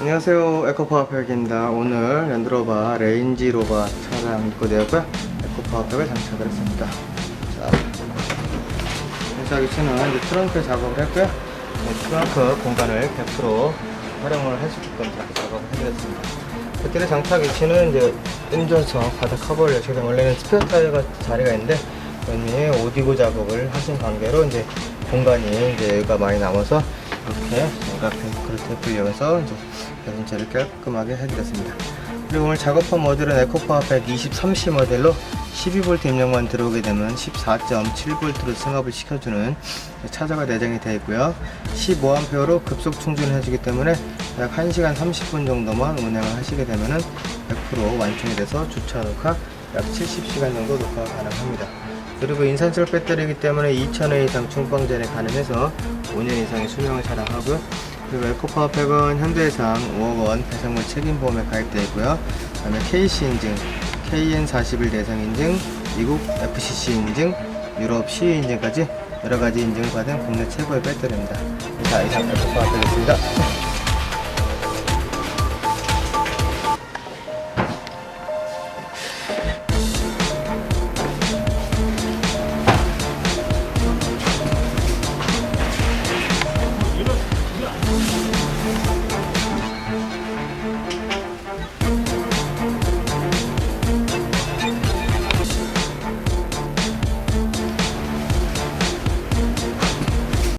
안녕하세요. 에코파워팩입니다. 오늘 랜드로버 레인지로버 차량 입고되었고요. 에코파워팩을 장착을 했습니다. 자 장착 위치는 트렁크 작업을 했고요. 네, 트렁크 공간을 100% 활용을 할수 있게끔 작업을 해드렸습니다. 뒷길의 장착 위치는 이제 운전석 바닥 커버를 예측된 원래는 스페어 타이어가 자리가 있는데 여기에 오디고 작업을 하신 관계로 이제 공간이 이제 여기가 많이 남아서 이렇게 뱅크를 테이프를 이용해서 이제 배선체를 깔끔하게 해드렸습니다. 그리고 오늘 작업한 모델은 에코파워 120, 30 모델로 12V 입력만 들어오게 되면 14.7V로 승합을 시켜주는 차저가 내장이 되어 있고요. 15A로 급속 충전을 해주기 때문에 약 1시간 30분 정도만 운행을 하시게 되면 100% 완충이 돼서 주차 녹화 약 70시간 정도 녹화가 가능합니다. 그리고 인산철 배터리이기 때문에 2000회 이상 충방전에 가능해서 5년 이상의 수명을 자랑하고요. 그리고 에코파워팩은 현대해상 5억 원 배상물 책임보험에 가입되어 있고요. 그 다음에 KC 인증, KN41 대상 인증, 미국 FCC 인증, 유럽 CE 인증까지 여러 가지 인증을 받은 국내 최고의 배터리입니다. 자, 이상 에코파워팩이었습니다.